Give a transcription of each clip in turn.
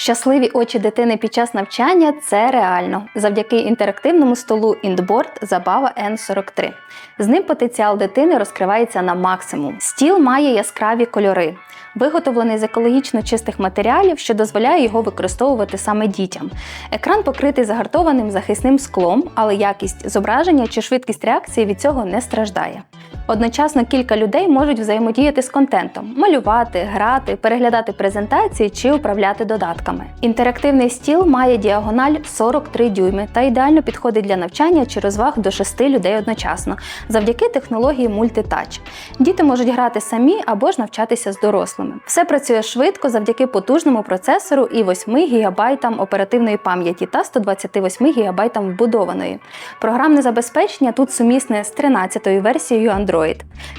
Щасливі очі дитини під час навчання це реально завдяки інтерактивному столу Indboard Забава N43. З ним потенціал дитини розкривається на максимум. Стіл має яскраві кольори, виготовлений з екологічно чистих матеріалів, що дозволяє його використовувати саме дітям. Екран покритий загартованим захисним склом, але якість зображення чи швидкість реакції від цього не страждає. Одночасно кілька людей можуть взаємодіяти з контентом, малювати, грати, переглядати презентації чи управляти додатками. Інтерактивний стіл має діагональ 43 дюйми та ідеально підходить для навчання чи розваг до 6 людей одночасно завдяки технології мультитач. Діти можуть грати самі або ж навчатися з дорослими. Все працює швидко завдяки потужному процесору і 8 ГБ оперативної пам'яті та 128 ГБ вбудованої. Програмне забезпечення тут сумісне з 13-ю версією Android.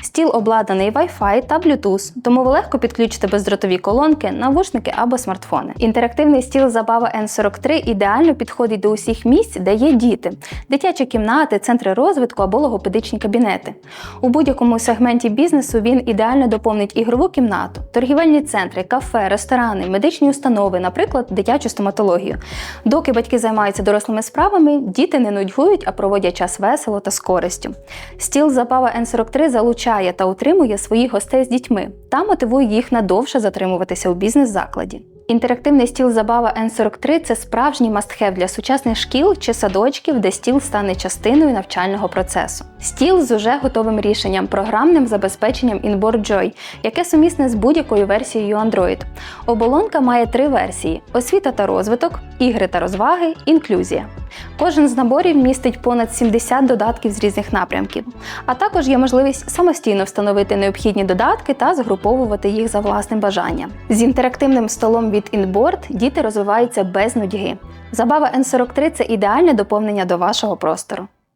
Стіл обладнаний Wi-Fi та Bluetooth, тому ви легко підключите бездротові колонки, навушники або смартфони. Інтерактивний стіл забава N43 ідеально підходить до усіх місць, де є діти, дитячі кімнати, центри розвитку або логопедичні кабінети. У будь-якому сегменті бізнесу він ідеально доповнить ігрову кімнату, торгівельні центри, кафе, ресторани, медичні установи, наприклад, дитячу стоматологію. Доки батьки займаються дорослими справами, діти не нудьгують, а проводять час весело та з користю. Стіл забава N43 залучає та утримує своїх гостей з дітьми та мотивує їх надовше затримуватися у бізнес-закладі. Інтерактивний стіл забава N43 це справжній мастхев для сучасних шкіл чи садочків, де стіл стане частиною навчального процесу. Стіл з уже готовим рішенням, програмним забезпеченням Inboard Joy, яке сумісне з будь-якою версією Android. Оболонка має три версії: освіта та розвиток, ігри та розваги, інклюзія. Кожен з наборів містить понад 70 додатків з різних напрямків, а також є можливість самостійно встановити необхідні додатки та згруповувати їх за власним бажанням. З інтерактивним столом від Inboard діти розвиваються без нудьги. Забава N43 це ідеальне доповнення до вашого простору.